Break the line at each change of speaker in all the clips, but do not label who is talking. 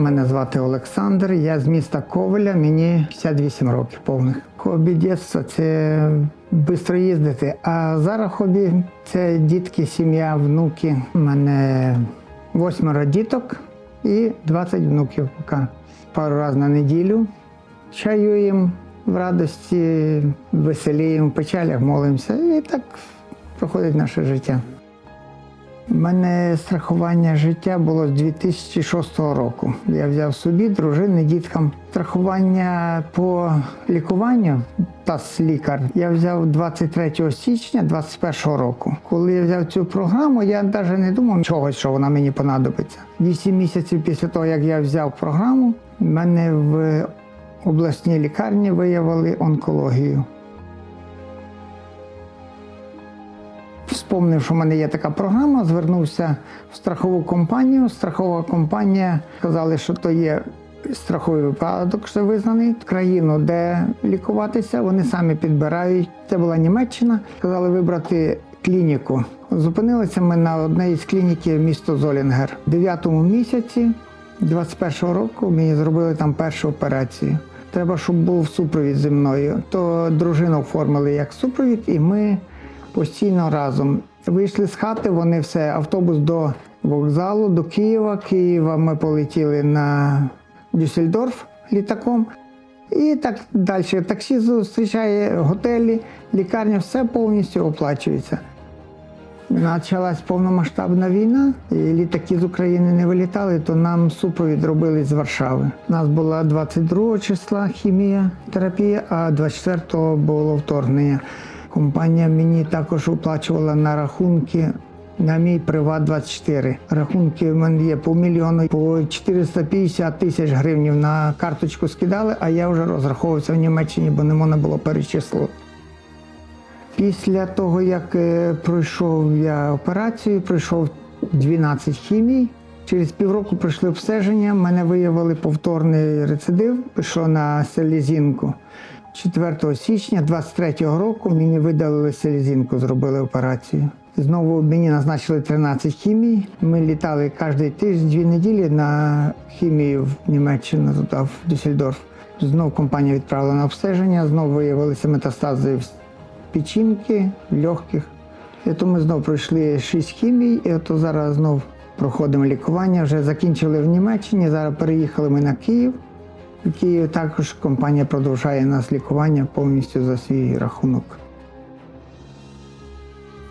Мене звати Олександр. Я з міста Ковеля, мені 58 років повних. Хобі дитинства – це швидко їздити. А зараз хобі це дітки, сім'я, внуки. У мене восьмеро діток і 20 внуків поки. Пару разів на неділю чаюємо в радості, веселіємо, в печалях молимося. І так проходить наше життя. У мене страхування життя було з 2006 року. Я взяв собі, дружини, діткам. Страхування по лікуванню ТАСС лікар я взяв 23 січня 2021 року. Коли я взяв цю програму, я навіть не думав чогось, що вона мені понадобиться. Вісім місяців після того, як я взяв програму, мене в обласній лікарні виявили онкологію. Вспомнив, що в мене є така програма, звернувся в страхову компанію. Страхова компанія сказали, що то є страховий випадок, що визнаний країну, де лікуватися. Вони самі підбирають. Це була Німеччина. Сказали вибрати клініку. Зупинилися ми на одній із клініки місто Золінгер. У 9 місяці 21-го року мені зробили там першу операцію. Треба, щоб був супровід зі мною. То дружину оформили як супровід, і ми постійно разом. Вийшли з хати, вони все, автобус до вокзалу, до Києва. Києва ми полетіли на Дюссельдорф літаком. І так далі. Таксі зустрічає готелі, лікарня, все повністю оплачується. Почалась повномасштабна війна, і літаки з України не вилітали, то нам супровід робили з Варшави. У нас була 22 числа хімія, терапія, а 24-го було вторгнення. Компанія мені також оплачувала на рахунки на мій приват 24. Рахунки в мене є по мільйону, по 450 тисяч гривнів на карточку скидали, а я вже розраховувався в Німеччині, бо не можна було перечислити. Після того, як е, пройшов я операцію, пройшов 12 хімій. Через півроку пройшли обстеження, мене виявили повторний рецидив, пішло на селезінку. 4 січня 23-го року мені видалили селезінку, зробили операцію. Знову мені назначили 13 хімій. Ми літали кожен тиждень, дві неділі на хімію в Німеччину, туди, в Дюссельдорф. Знову компанія відправила на обстеження, знову виявилися метастази в печінки, в легких. І то ми знову пройшли 6 хімій, і от зараз знову проходимо лікування. Вже закінчили в Німеччині, зараз переїхали ми на Київ. Києві також компанія продовжує нас лікування повністю за свій рахунок.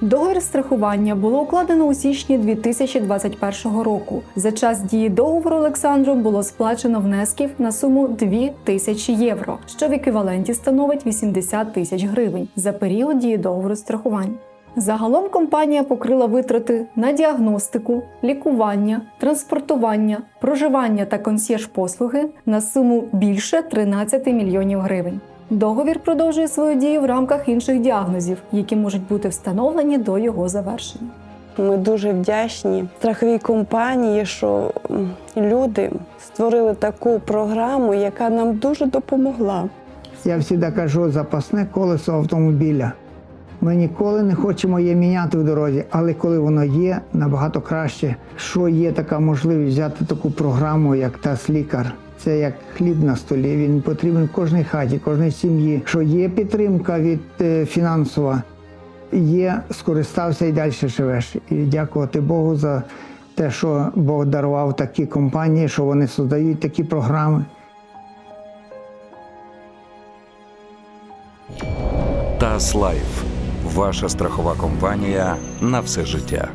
Договір страхування було укладено у січні 2021 року. За час дії договору Олександру було сплачено внесків на суму 2 тисячі євро, що в еквіваленті становить 80 тисяч гривень за період дії договору страхування. Загалом компанія покрила витрати на діагностику, лікування, транспортування, проживання та консьєрж-послуги на суму більше 13 мільйонів гривень. Договір продовжує свою дію в рамках інших діагнозів, які можуть бути встановлені до його завершення.
Ми дуже вдячні страховій компанії, що люди створили таку програму, яка нам дуже допомогла.
Я завжди кажу запасне колесо автомобіля. Ми ніколи не хочемо її міняти в дорозі, але коли воно є, набагато краще, що є така можливість взяти таку програму, як тас лікар. Це як хліб на столі. Він потрібен кожній хаті, кожній сім'ї. Що є підтримка від е, фінансова, є, скористався і далі живеш. І дякувати Богу за те, що Бог дарував такі компанії, що вони создають такі програми.
ТАС Лайф. Ваша страхова компанія на все життя.